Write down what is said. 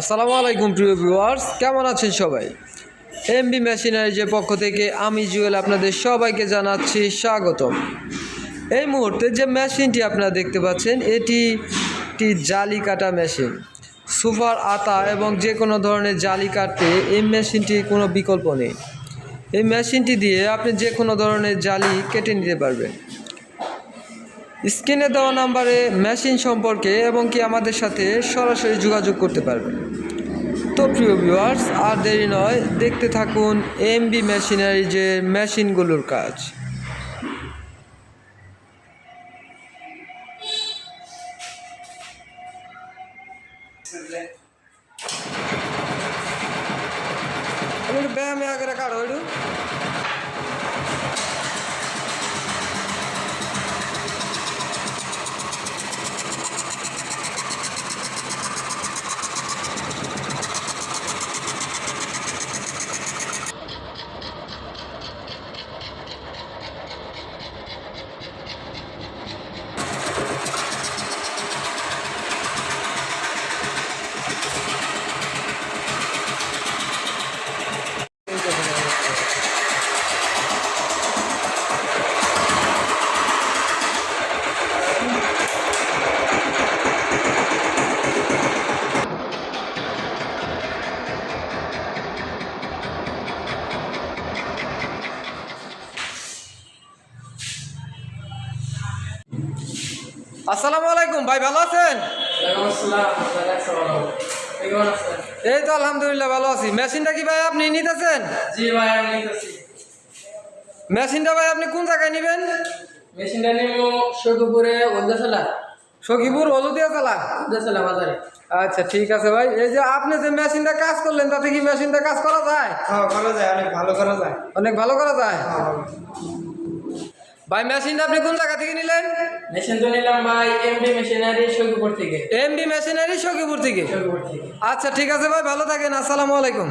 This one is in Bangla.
আসসালামু আলাইকুম, প্রিয় ভিউয়ার্স কেমন আছেন সবাই? এমবি মেশিনারিজের পক্ষ থেকে আমি জুয়েল আপনাদের সবাইকে জানাচ্ছি স্বাগতম। এই মুহূর্তে যে মেশিনটি আপনারা দেখতে পাচ্ছেন, এটি একটি জালি কাটা মেশিন। সুপার আতা এবং যে কোনো ধরনের জালি কাটতে এই মেশিনটির কোনো বিকল্প নেই। এই মেশিনটি দিয়ে আপনি যে কোনো ধরনের জালি কেটে নিতে পারবেন। স্ক্রিনে দেওয়া নাম্বারে মেশিন সম্পর্কে এবং কি আমাদের সাথে সরাসরি যোগাযোগ করতে পারবেন। তো প্রিয় ভিউয়ার্স আর দেরি নয়, দেখতে থাকুন এমবি মেশিনারি যে মেশিনগুলোর কাজ। ব্যায়ামে আগে একটু আসসালামু আলাইকুম ভাই ভালো আছেন? এই তো আলহামদুলিল্লাহ ভালো আছি। মেশিনটা কি ভাই আপনি নিতেছেন? জি ভাই আমি নিতেছি। মেশিনটা ভাই আপনি কোন জায়গায় নেবেন? মেশিনটা নিব ওলদাসালা সখীপুর ওলদাসালা বাজারে। আচ্ছা ঠিক আছে ভাই। এই যে আপনি যে মেশিনটা কাজ করলেন তাতে কি মেশিনটা কাজ করা যায়? হ্যাঁ করা যায় অনেক ভালো করা যায়। অনেক ভালো করা যায়? ভাই মেশিনটা আপনি কোন জায়গা থেকে নিলেন? মেশিন তো নিলাম ভাই এমডি মেশিনারি সখিপুর থেকে। এমডি মেশিনারি সখীপুর থেকে। আচ্ছা ঠিক আছে ভাই ভালো থাকেন আসসালামু আলাইকুম।